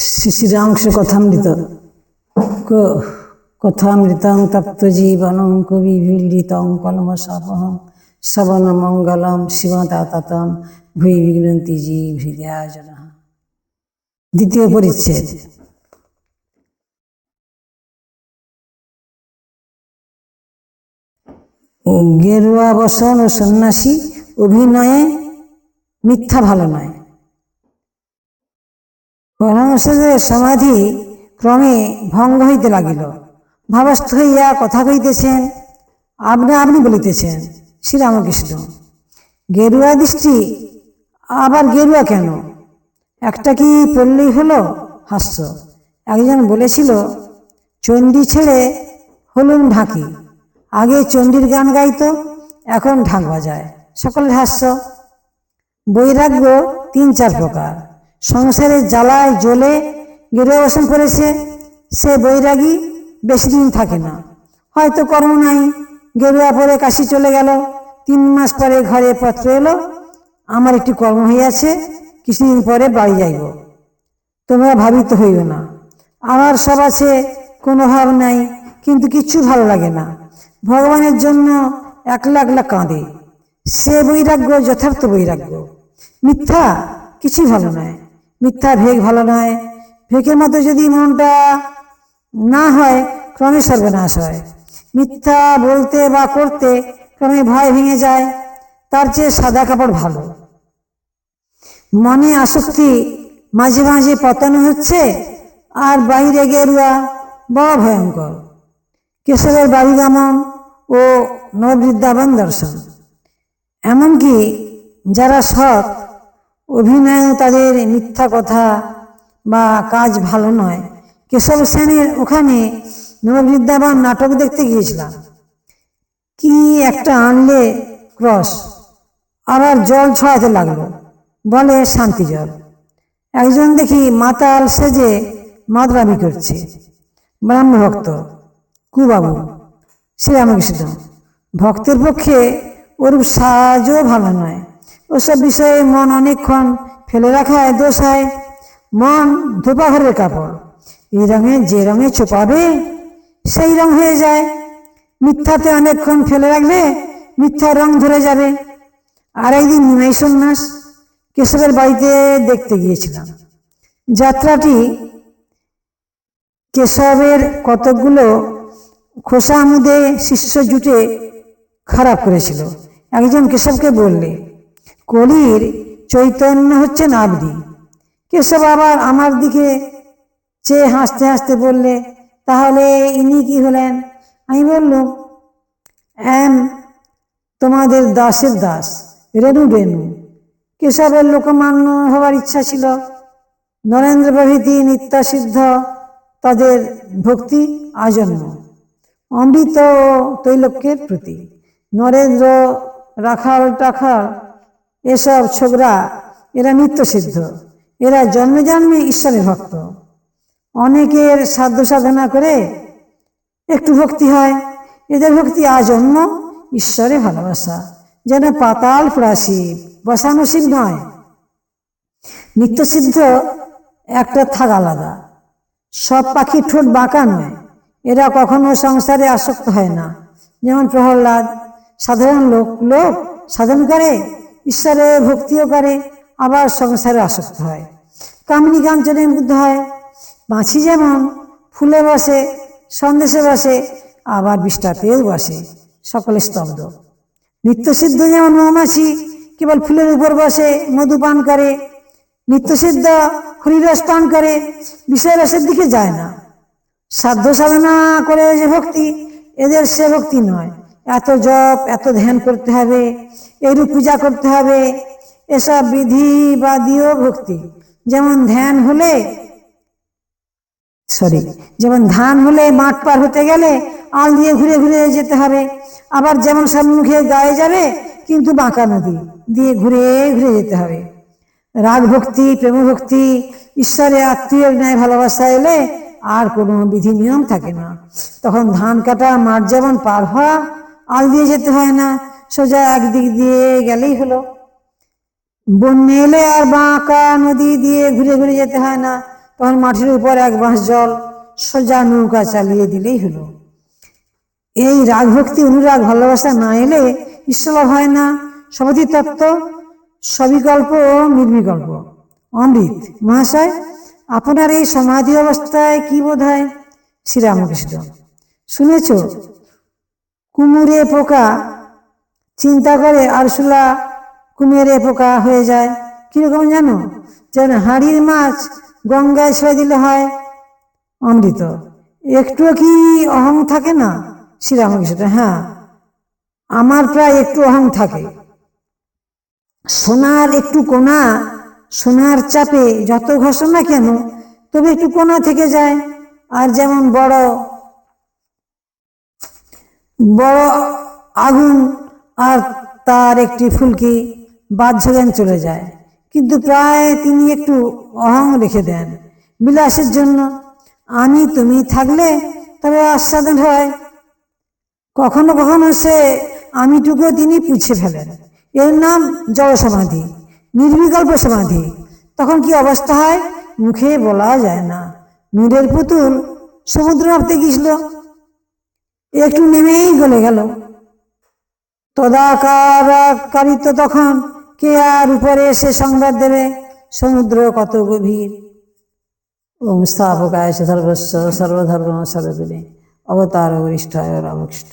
শ্রী শ্রীরামকৃষ্ণ কথামৃত ক- কথামৃতং তপ্ত জীবনং কবি বিড়িতং কলমশাপহং শ্রবণ মঙ্গলম ভুই বিঘ্নন্তি জি হৃদয়াজন দ্বিতীয় পরিচ্ছেদ গেরুয়া বসন ও সন্ন্যাসী অভিনয়ে মিথ্যা ভালো নয় পরমহংসদের সমাধি ক্রমে ভঙ্গ হইতে লাগিল। ভাবস্থ হইয়া কথা কইতেছেন আপনি আপনি বলিতেছেন, শ্রীরামকৃষ্ণ। গেরুয়া দৃষ্টি, আবার গেরুয়া কেন? একটা কি পড়লেই হলো? হাস্য। একজন বলেছিল, চণ্ডী ছেড়ে হলুম ঢাকি। আগে চণ্ডীর গান গাইতো, এখন ঢাক বাজায়। সকলের হাস্য। বৈরাগ্য তিন চার প্রকার। সংসারের জ্বালায়, জ্বলে গেরুয়াবসন করেছে, সে বৈরাগী বেশি দিন থাকে না। হয়তো কর্ম নাই, গেরুয়া পরে কাশি চলে গেল, তিন মাস পরে ঘরে পত্র এলো, আমার একটি কর্ম হইয়াছে, কিছুদিন পরে বাড়ি যাইব। তোমরা ভাবিত হইও না। আমার সব আছে, কোনো ভাব নাই, কিন্তু কিচ্ছু ভালো লাগে না। ভগবানের জন্য একলা একলা কাঁদে। সে বৈরাগ্য, যথার্থ বৈরাগ্য। মিথ্যা কিছুই ভালো নয় মিথ্যা ভেগ ভালো নয়। ভেগের মতো যদি মনটা না হয়, ক্রমে সর্বনাশ হয়। মিথ্যা বলতে বা করতে ক্রমে ভয় ভেঙে যায়। তার চেয়ে সাদা কাপড় ভালো। মনে আসক্তি মাঝে মাঝে পতন হচ্ছে আর বাইরে গেরুয়া বড় ভয়ঙ্কর। কেশবের বাড়িগমন ও নববৃন্দাবন দর্শন। এমনকি যারা সৎ অভিনয় তাদের মিথ্যা কথা বা কাজ ভালো নয়। কেশব সেনের ওখানে নববৃন্দাবন নাটক দেখতে গিয়েছিলাম। কি একটা আনলে ক্রস, আবার জল ছড়াতে লাগল, বলে শান্তি জল। একজন দেখি মাতাল সেজে মাদরামি করছে। ব্রাহ্ম ভক্ত, কুবাবু, শ্রীরামকৃষ্ণ, ভক্তের পক্ষে ওরূপ সাজও ভালো নয়। ওসব বিষয়ে মন অনেকক্ষণ ফেলে রাখায় দোষ হয়। মন ধোপাঘরের কাপড়। এই রঙে যে রঙে চোপাবে, সেই রং হয়ে যায়। মিথ্যাতে অনেকক্ষণ ফেলে রাখলে মিথ্যা রং ধরে যাবে। আর একদিন নিমাই সন্ন্যাস কেশবের বাড়িতে দেখতে গিয়েছিলাম। যাত্রাটি কেশবের কতকগুলো খোসা আমুদে শিষ্য জুটে খারাপ করেছিল। একজন কেশবকে বললে কলির চৈতন্য হচ্ছেন আবদি কেশব আবার আমার দিকে চেয়ে হাসতে হাসতে বললে, তাহলে ইনি কি হলেন? আমি বললুম, এম তোমাদের দাসের দাস রেণু রেণু কেশবের লোকমান্য হওয়ার ইচ্ছা ছিল। নরেন্দ্র প্রভৃতি নিত্যাসিদ্ধ তাদের ভক্তি আজন্ম, অমৃত তৈলক্যের প্রতি। নরেন্দ্র রাখাল টাখাল এসব ছোকরা, এরা নিত্যসিদ্ধ। এরা জন্মে জন্মে ঈশ্বরের ভক্ত। অনেকের সাধ্য সাধনা করে একটু ভক্তি হয়। এদের ভক্তি আজন্ম ঈশ্বরে ভালোবাসা। যেন পাতাল ফরাসিব বসানো শিব নয়। নিত্যসিদ্ধ একটা থাক আলাদা। সব পাখির ঠোঁট বাঁকা নয়। এরা কখনো সংসারে আসক্ত হয় না। যেমন প্রহ্লাদ, সাধারণ লোক লোক সাধন করে। ঈশ্বরে ভক্তিও করে, আবার সংসারে আসক্ত হয়। কামিনী কাঞ্চনে মুগ্ধ হয়। মাছি যেমন, ফুলে বসে, সন্দেশে বসে, আবার বিষ্টাতেও বসে, সকলে স্তব্ধ। নিত্যসিদ্ধ যেমন মৌমাছি, কেবল ফুলের উপর বসে, মধু পান করে। নিত্যসিদ্ধ হরিরস পান করে, বিষয় রসের দিকে যায় না। সাধ্য সাধনা করে যে ভক্তি, এদের সে ভক্তি নয়। এত জপ, এত ধ্যান করতে হবে, এরূপ পূজা করতে হবে, এসব বিধি বা দিও ভক্তি। যেমন ধ্যান হলে সরি যেমন ধান হলে মাঠ পার হতে গেলে আল দিয়ে ঘুরে ঘুরে যেতে হবে, আবার যেমন সম্মুখে গায়ে যাবে, কিন্তু বাঁকা নদী দিয়ে ঘুরে ঘুরে যেতে হবে। রাগ ভক্তি, প্রেম ভক্তি, ঈশ্বরে আত্মীয়ের ন্যায় ভালোবাসা এলে আর কোনো বিধি নিয়ম থাকে না। তখন ধান কাটা মাঠ যেমন পার হওয়া আল দিয়ে যেতে হয় না, সোজা একদিক দিয়ে গেলেই হলো। বন্যা এলে আর বাঁকা নদী দিয়ে ঘুরে ঘুরে যেতে হয় না, তখন মাটির উপর এক বাঁশ জল সোজা নৌকা চালিয়ে দিলেই হলো। এই রাগ ভক্তি, অনুরাগ, ভালোবাসা না এলে ঈশ্বর হয় না। সমাধি তত্ত্ব, সবিকল্প ও নির্বিকল্প। অমৃত, মহাশয়, আপনার এই সমাধি অবস্থায় কি বোধ হয়? শ্রীরামকৃষ্ণ। শুনেছ কুমুরে পোকা চিন্তা করে আরশুলা কুমেরে পোকা হয়ে যায়। কীরকম জানো? যেন হাড়ির মাছ গঙ্গায় ছেড়ে দিলে হয়। অমৃত। একটুও কি অহং থাকে না? শ্রীরামকৃষ্ণ হ্যাঁ। আমার প্রায় একটু অহং থাকে। সোনার একটু কোনা সোনার চাপে যত ঘষো না কেন, তবে একটু কোনা থেকে যায়। আর যেমন বড় বড় আগুন আর তার একটি ফুলকি বাহ্যজ্ঞান চলে যায়। কিন্তু প্রায় তিনি একটু অহং রেখে দেন। বিলাসের জন্য আমি তুমি থাকলে তবে আস্বাদন হয়। কখনো কখনো সে আমিটুকু তিনি পুছে ফেলেন। এর নাম জড় সমাধি নির্বিকল্প সমাধি। তখন কি অবস্থা হয়? মুখে বলা যায় না। নূরের পুতুল সমুদ্র নামতে গিয়েছিল। একটু নেমেই গলে গেল। তদাকারকারিত তখন কে আর উপরে এসে সংবাদ দেবে? সমুদ্র কত গভীর। ওম স্থাপকায় সর্বস্ব, সর্বধর্ম সর্বদিনে অবতার গরিষ্ঠ রামকৃষ্ণ